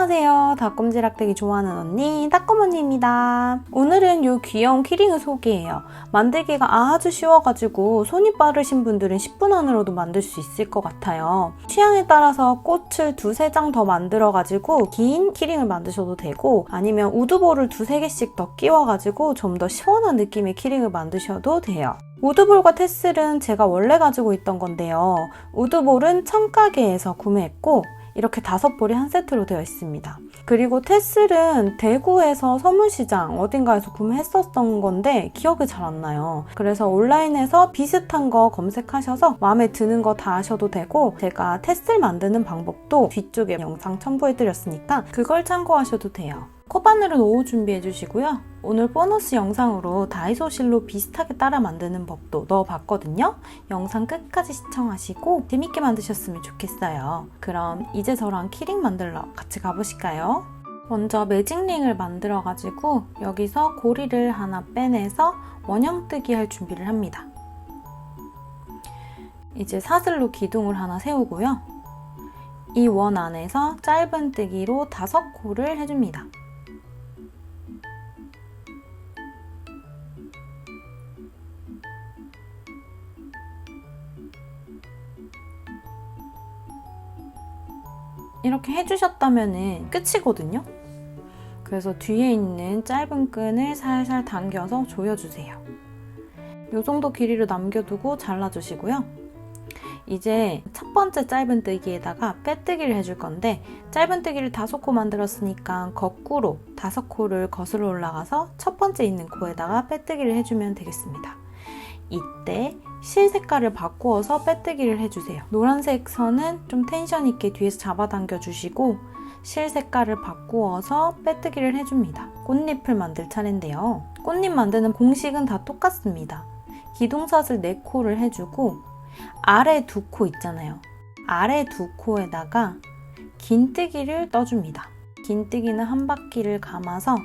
안녕하세요. 닭꼼지락 되기 좋아하는 언니, 닭꼼언니입니다. 오늘은 이 귀여운 키링을 소개해요. 만들기가 아주 쉬워가지고 손이 빠르신 분들은 10분 안으로도 만들 수 있을 것 같아요. 취향에 따라서 꽃을 두세 장 더 만들어가지고 긴 키링을 만드셔도 되고 아니면 우드볼을 두세 개씩 더 끼워가지고 좀 더 시원한 느낌의 키링을 만드셔도 돼요. 우드볼과 테슬은 제가 원래 가지고 있던 건데요. 우드볼은 청가게에서 구매했고 이렇게 다섯 볼이 한 세트로 되어 있습니다. 그리고 테슬은 대구에서 서문시장 어딘가에서 구매했었던 건데 기억이 잘 안 나요. 그래서 온라인에서 비슷한 거 검색하셔서 마음에 드는 거 다 하셔도 되고 제가 테슬 만드는 방법도 뒤쪽에 영상 첨부해드렸으니까 그걸 참고하셔도 돼요. 코바늘은 오후 준비해 주시고요. 오늘 보너스 영상으로 다이소 실로 비슷하게 따라 만드는 법도 넣어봤거든요. 영상 끝까지 시청하시고 재밌게 만드셨으면 좋겠어요. 그럼 이제 저랑 키링 만들러 같이 가보실까요? 먼저 매직링을 만들어가지고 여기서 고리를 하나 빼내서 원형뜨기 할 준비를 합니다. 이제 사슬로 기둥을 하나 세우고요. 이 원 안에서 짧은 뜨기로 다섯 코를 해줍니다. 이렇게 해주셨다면 끝이거든요. 그래서 뒤에 있는 짧은 끈을 살살 당겨서 조여주세요. 이 정도 길이로 남겨두고 잘라주시고요. 이제 첫 번째 짧은 뜨기에다가 빼뜨기를 해줄 건데 짧은 뜨기를 다섯 코 만들었으니까 거꾸로 다섯 코를 거슬러 올라가서 첫 번째 있는 코에다가 빼뜨기를 해주면 되겠습니다. 이때 실 색깔을 바꾸어서 빼뜨기를 해주세요. 노란색 선은 좀 텐션 있게 뒤에서 잡아당겨 주시고 실 색깔을 바꾸어서 빼뜨기를 해줍니다. 꽃잎을 만들 차례인데요. 꽃잎 만드는 공식은 다 똑같습니다. 기둥사슬 4코를 해주고 아래 두코 있잖아요. 아래 두 코에다가 긴뜨기를 떠줍니다. 긴뜨기는 한 바퀴를 감아서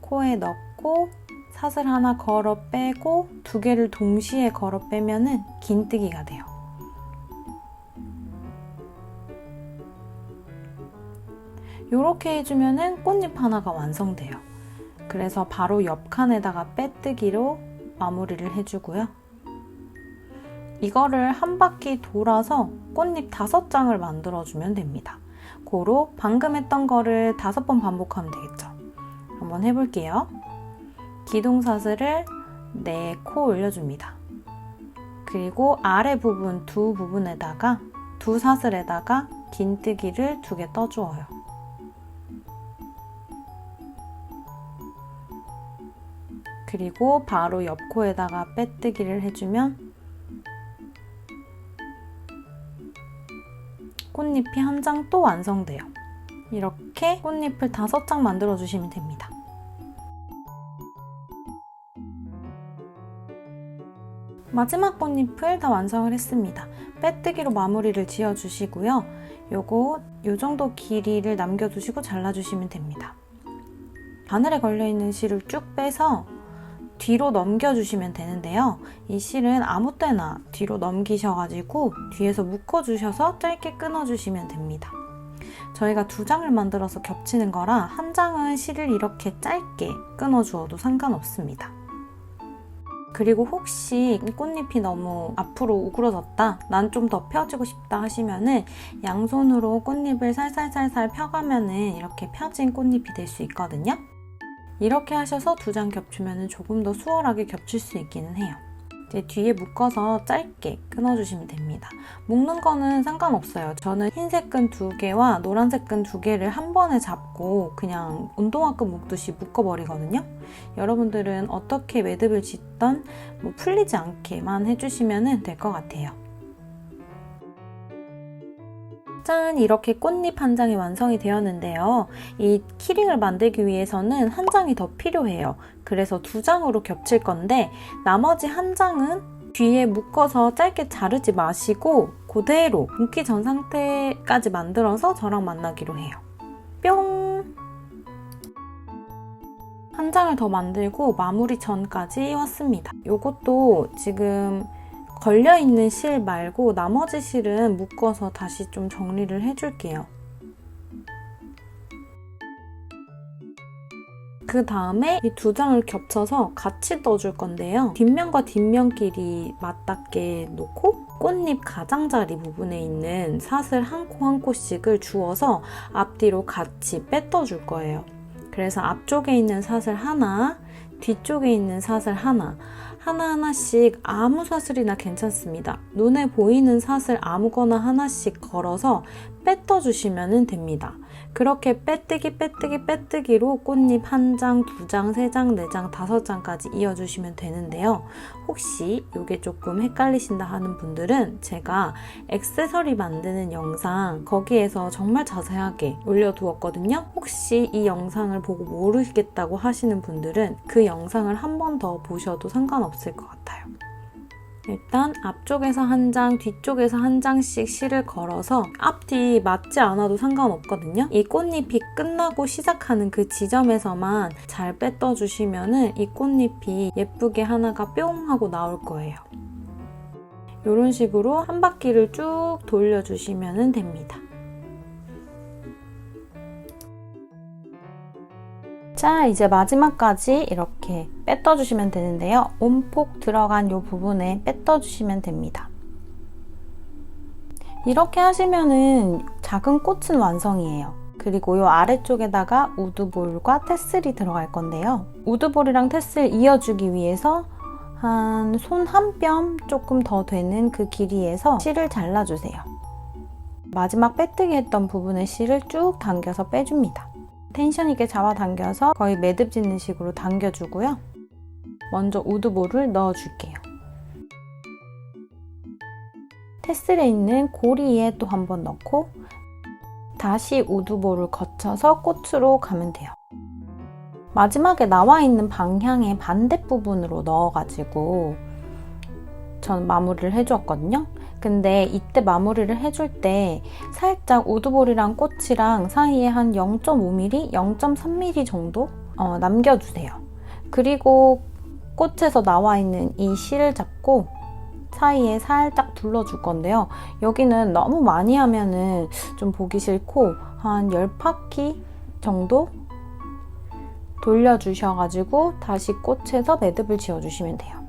코에 넣고 사슬 하나 걸어 빼고 두 개를 동시에 걸어 빼면은 긴뜨기가 돼요. 이렇게 해주면은 꽃잎 하나가 완성돼요. 그래서 바로 옆 칸에다가 빼뜨기로 마무리를 해주고요. 이거를 한 바퀴 돌아서 꽃잎 다섯 장을 만들어주면 됩니다. 고로 방금 했던 거를 다섯 번 반복하면 되겠죠. 한번 해볼게요. 기둥사슬을 4코 올려줍니다. 그리고 아래 부분 두 부분에다가 두 사슬에다가 긴뜨기를 두 개 떠주어요. 그리고 바로 옆 코에다가 빼뜨기를 해주면 꽃잎이 한 장 또 완성돼요. 이렇게 꽃잎을 다섯 장 만들어 주시면 됩니다. 마지막 꽃잎을 다 완성을 했습니다. 빼뜨기로 마무리를 지어주시고요. 요거 요 정도 길이를 남겨두시고 잘라주시면 됩니다. 바늘에 걸려있는 실을 쭉 빼서 뒤로 넘겨주시면 되는데요. 이 실은 아무 때나 뒤로 넘기셔가지고 뒤에서 묶어주셔서 짧게 끊어주시면 됩니다. 저희가 두 장을 만들어서 겹치는 거라 한 장은 실을 이렇게 짧게 끊어주어도 상관없습니다. 그리고 혹시 꽃잎이 너무 앞으로 우그러졌다, 난 좀 더 펴지고 싶다 하시면은 양손으로 꽃잎을 살살살살 펴가면은 이렇게 펴진 꽃잎이 될 수 있거든요. 이렇게 하셔서 두 장 겹치면 조금 더 수월하게 겹칠 수 있기는 해요. 이제 뒤에 묶어서 짧게 끊어주시면 됩니다. 묶는 거는 상관없어요. 저는 흰색 끈 두 개와 노란색 끈 두 개를 한 번에 잡고 그냥 운동화끈 묶듯이 묶어버리거든요. 여러분들은 어떻게 매듭을 짓던 뭐 풀리지 않게만 해주시면 될 것 같아요. 짠! 이렇게 꽃잎 한 장이 완성이 되었는데요. 이 키링을 만들기 위해서는 한 장이 더 필요해요. 그래서 두 장으로 겹칠 건데 나머지 한 장은 뒤에 묶어서 짧게 자르지 마시고 그대로 묶기 전 상태까지 만들어서 저랑 만나기로 해요. 뿅! 한 장을 더 만들고 마무리 전까지 왔습니다. 이것도 지금 걸려있는 실 말고 나머지 실은 묶어서 다시 좀 정리를 해줄게요. 그 다음에 이 두 장을 겹쳐서 같이 떠줄 건데요. 뒷면과 뒷면끼리 맞닿게 놓고 꽃잎 가장자리 부분에 있는 사슬 한 코 한 코씩을 주워서 앞뒤로 같이 빼떠줄 거예요. 그래서 앞쪽에 있는 사슬 하나, 뒤쪽에 있는 사슬 하나, 하나하나씩 아무 사슬이나 괜찮습니다. 눈에 보이는 사슬 아무거나 하나씩 걸어서 빼떠 주시면 됩니다. 그렇게 빼뜨기 빼뜨기 빼뜨기로 꽃잎 한 장, 두 장, 세 장, 네 장, 다섯 장까지 이어주시면 되는데요. 혹시 이게 조금 헷갈리신다 하는 분들은 제가 액세서리 만드는 영상 거기에서 정말 자세하게 올려두었거든요. 혹시 이 영상을 보고 모르겠다고 하시는 분들은 그 영상을 한 번 더 보셔도 상관 없을 것 같아요. 일단 앞쪽에서 한 장, 뒤쪽에서 한 장씩 실을 걸어서 앞뒤 맞지 않아도 상관없거든요. 이 꽃잎이 끝나고 시작하는 그 지점에서만 잘 빼떠 주시면은 이 꽃잎이 예쁘게 하나가 뿅 하고 나올 거예요. 이런 식으로 한 바퀴를 쭉 돌려주시면 됩니다. 자, 이제 마지막까지 이렇게 빼떠주시면 되는데요. 온폭 들어간 이 부분에 빼떠주시면 됩니다. 이렇게 하시면은 작은 꽃은 완성이에요. 그리고 이 아래쪽에다가 우드볼과 테슬이 들어갈 건데요. 우드볼이랑 테슬 이어주기 위해서 한 손 한 뼘 조금 더 되는 그 길이에서 실을 잘라주세요. 마지막 빼뜨기 했던 부분의 실을 쭉 당겨서 빼줍니다. 텐션 있게 잡아당겨서 거의 매듭 짓는 식으로 당겨주고요. 먼저 우드볼을 넣어줄게요. 테슬에 있는 고리에 또 한 번 넣고 다시 우드볼을 거쳐서 꽃으로 가면 돼요. 마지막에 나와 있는 방향의 반대 부분으로 넣어가지고 전 마무리를 해주었거든요. 근데 이때 마무리를 해줄 때 살짝 우드볼이랑 꽃이랑 사이에 한 0.5mm, 0.3mm 정도 어, 남겨주세요. 그리고 꽃에서 나와 있는 이 실을 잡고 사이에 살짝 둘러줄 건데요. 여기는 너무 많이 하면은 좀 보기 싫고 한 10바퀴 정도 돌려주셔가지고 다시 꽃에서 매듭을 지어주시면 돼요.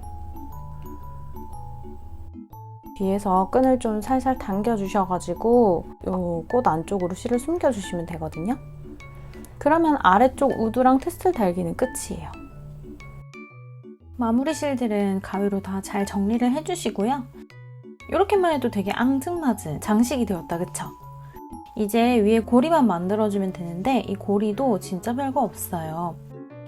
뒤에서 끈을 좀 살살 당겨주셔가지고 이꽃 안쪽으로 실을 숨겨주시면 되거든요. 그러면 아래쪽 우드랑 테슬 달기는 끝이에요. 마무리 실들은 가위로 다 잘 정리를 해주시고요. 이렇게만 해도 되게 앙증맞은 장식이 되었다, 그쵸? 이제 위에 고리만 만들어주면 되는데 이 고리도 진짜 별거 없어요.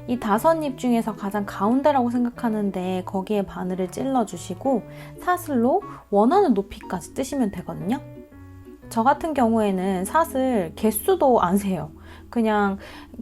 이 다섯 잎 중에서 가장 가운데라고 생각하는데 거기에 바늘을 찔러주시고 사슬로 원하는 높이까지 뜨시면 되거든요. 저 같은 경우에는 사슬 개수도 안 세요. 그냥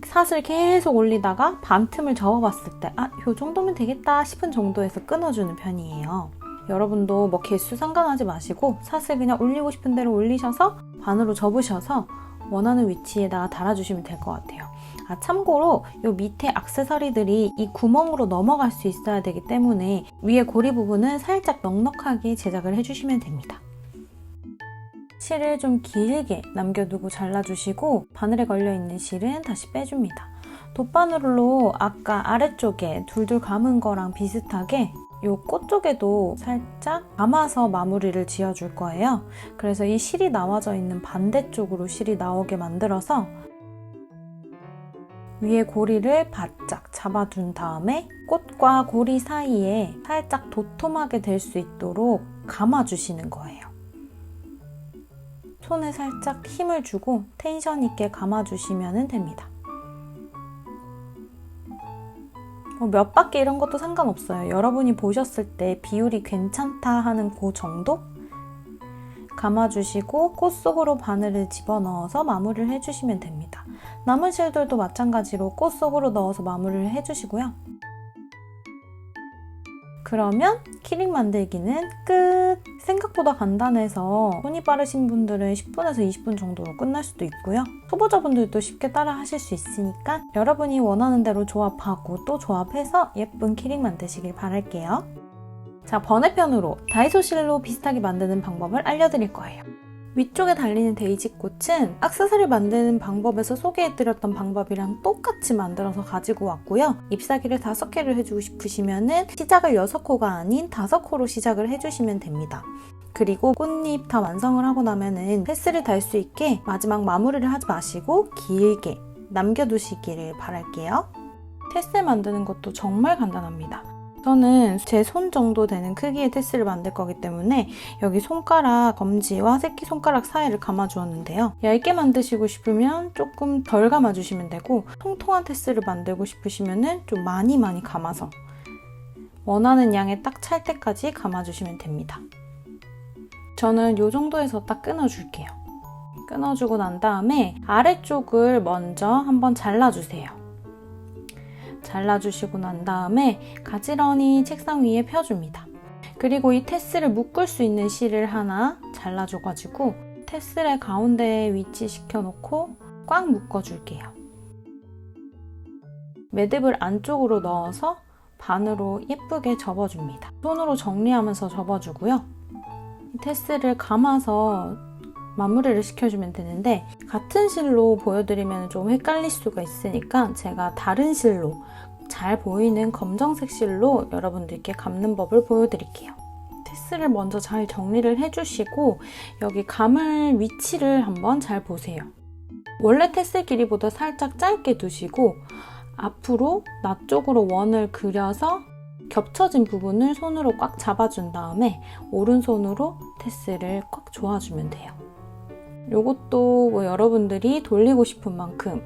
사슬 계속 올리다가 반틈을 접어봤을 때, 아, 요 정도면 되겠다 싶은 정도에서 끊어주는 편이에요. 여러분도 뭐 개수 상관하지 마시고 사슬 그냥 올리고 싶은 대로 올리셔서 반으로 접으셔서 원하는 위치에다가 달아주시면 될 것 같아요. 아, 참고로 이 밑에 악세서리들이 이 구멍으로 넘어갈 수 있어야 되기 때문에 위에 고리 부분은 살짝 넉넉하게 제작을 해주시면 됩니다. 실을 좀 길게 남겨두고 잘라주시고 바늘에 걸려있는 실은 다시 빼줍니다. 돗바늘로 아까 아래쪽에 둘둘 감은 거랑 비슷하게 이꽃 쪽에도 살짝 감아서 마무리를 지어줄 거예요. 그래서 이 실이 나와져 있는 반대쪽으로 실이 나오게 만들어서 위에 고리를 바짝 잡아둔 다음에 꽃과 고리 사이에 살짝 도톰하게 될 수 있도록 감아주시는 거예요. 손에 살짝 힘을 주고 텐션 있게 감아주시면 됩니다. 뭐몇 바퀴 이런 것도 상관없어요. 여러분이 보셨을 때 비율이 괜찮다 하는 그 정도? 감아주시고 꽃 속으로 바늘을 집어넣어서 마무리를 해주시면 됩니다. 남은 실들도 마찬가지로 꽃 속으로 넣어서 마무리를 해주시고요. 그러면 키링 만들기는 끝! 생각보다 간단해서 손이 빠르신 분들은 10분에서 20분 정도로 끝날 수도 있고요. 초보자분들도 쉽게 따라 하실 수 있으니까 여러분이 원하는 대로 조합하고 또 조합해서 예쁜 키링 만드시길 바랄게요. 자, 번외편으로 다이소 실로 비슷하게 만드는 방법을 알려드릴 거예요. 위쪽에 달리는 데이지 꽃은 악세사리 만드는 방법에서 소개해드렸던 방법이랑 똑같이 만들어서 가지고 왔고요. 잎사귀를 5개를 해주고 싶으시면 시작을 6코가 아닌 5코로 시작을 해주시면 됩니다. 그리고 꽃잎 다 완성을 하고 나면은 패스를 달 수 있게 마지막 마무리를 하지 마시고 길게 남겨두시기를 바랄게요. 테스 만드는 것도 정말 간단합니다. 저는 제 손 정도 되는 크기의 테스를 만들 거기 때문에 여기 손가락 검지와 새끼손가락 사이를 감아주었는데요. 얇게 만드시고 싶으면 조금 덜 감아주시면 되고 통통한 테스를 만들고 싶으시면 좀 많이 많이 감아서 원하는 양에 딱 찰 때까지 감아주시면 됩니다. 저는 이 정도에서 딱 끊어줄게요. 끊어주고 난 다음에 아래쪽을 먼저 한번 잘라주세요. 잘라주시고 난 다음에 가지런히 책상 위에 펴줍니다. 그리고 이 테스를 묶을 수 있는 실을 하나 잘라줘가지고 테슬의 가운데에 위치시켜 놓고 꽉 묶어줄게요. 매듭을 안쪽으로 넣어서 반으로 예쁘게 접어줍니다. 손으로 정리하면서 접어주고요. 테스를 감아서 마무리를 시켜주면 되는데 같은 실로 보여드리면 좀 헷갈릴 수가 있으니까 제가 다른 실로 잘 보이는 검정색 실로 여러분들께 감는 법을 보여드릴게요. 테스를 먼저 잘 정리를 해주시고 여기 감을 위치를 한번 잘 보세요. 원래 테스 길이보다 살짝 짧게 두시고 앞으로 나 쪽으로 원을 그려서 겹쳐진 부분을 손으로 꽉 잡아준 다음에 오른손으로 테스를 꽉 조아주면 돼요. 이것도 뭐 여러분들이 돌리고 싶은 만큼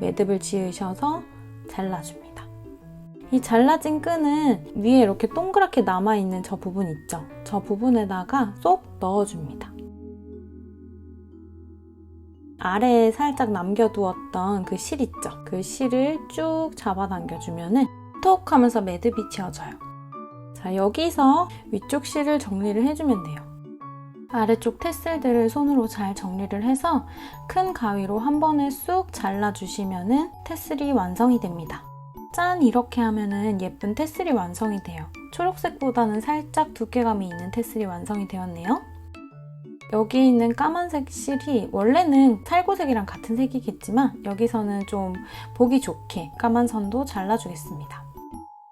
매듭을 지으셔서 잘라줍니다. 이 잘라진 끈은 위에 이렇게 동그랗게 남아있는 저 부분 있죠? 저 부분에다가 쏙 넣어줍니다. 아래에 살짝 남겨두었던 그 실 있죠? 그 실을 쭉 잡아당겨주면 톡 하면서 매듭이 지어져요. 자, 여기서 위쪽 실을 정리를 해주면 돼요. 아래쪽 테슬들을 손으로 잘 정리를 해서 큰 가위로 한 번에 쑥 잘라주시면 테슬이 완성이 됩니다. 짠! 이렇게 하면은 예쁜 테슬이 완성이 돼요. 초록색보다는 살짝 두께감이 있는 테슬이 완성이 되었네요. 여기 있는 까만색 실이 원래는 살구색이랑 같은 색이겠지만 여기서는 좀 보기 좋게 까만 선도 잘라주겠습니다.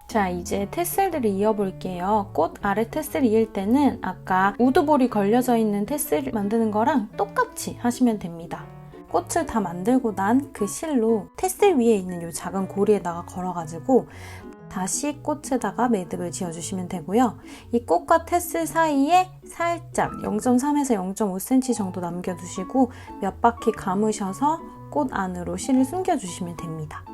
자 이제 테슬들을 이어볼게요. 꽃 아래 테슬 이을 때는 아까 우드볼이 걸려져 있는 테슬 만드는 거랑 똑같이 하시면 됩니다. 꽃을 다 만들고 난 그 실로 테슬 위에 있는 이 작은 고리에다가 걸어가지고 다시 꽃에다가 매듭을 지어주시면 되고요. 이 꽃과 테슬 사이에 살짝 0.3에서 0.5cm 정도 남겨두시고 몇 바퀴 감으셔서 꽃 안으로 실을 숨겨주시면 됩니다.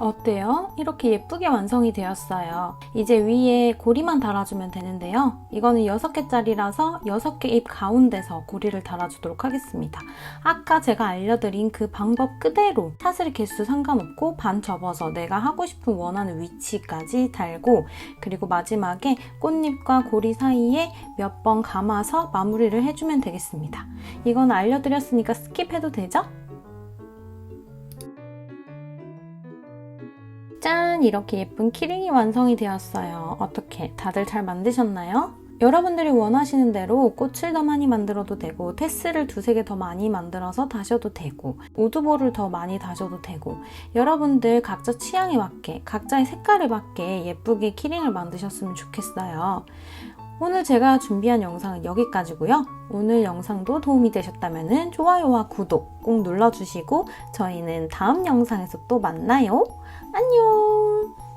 어때요? 이렇게 예쁘게 완성이 되었어요. 이제 위에 고리만 달아주면 되는데요. 이거는 6개짜리라서 6개 잎 가운데서 고리를 달아주도록 하겠습니다. 아까 제가 알려드린 그 방법 그대로 사슬 개수 상관없고 반 접어서 내가 하고 싶은 원하는 위치까지 달고 그리고 마지막에 꽃잎과 고리 사이에 몇 번 감아서 마무리를 해주면 되겠습니다. 이건 알려드렸으니까 스킵해도 되죠? 짠! 이렇게 예쁜 키링이 완성이 되었어요. 어떻게 다들 잘 만드셨나요? 여러분들이 원하시는 대로 꽃을 더 많이 만들어도 되고 테스를 두세 개 더 많이 만들어서 다셔도 되고 우드볼을 더 많이 다셔도 되고 여러분들 각자 취향에 맞게 각자의 색깔에 맞게 예쁘게 키링을 만드셨으면 좋겠어요. 오늘 제가 준비한 영상은 여기까지고요. 오늘 영상도 도움이 되셨다면 좋아요와 구독 꼭 눌러주시고 저희는 다음 영상에서 또 만나요. 안녕!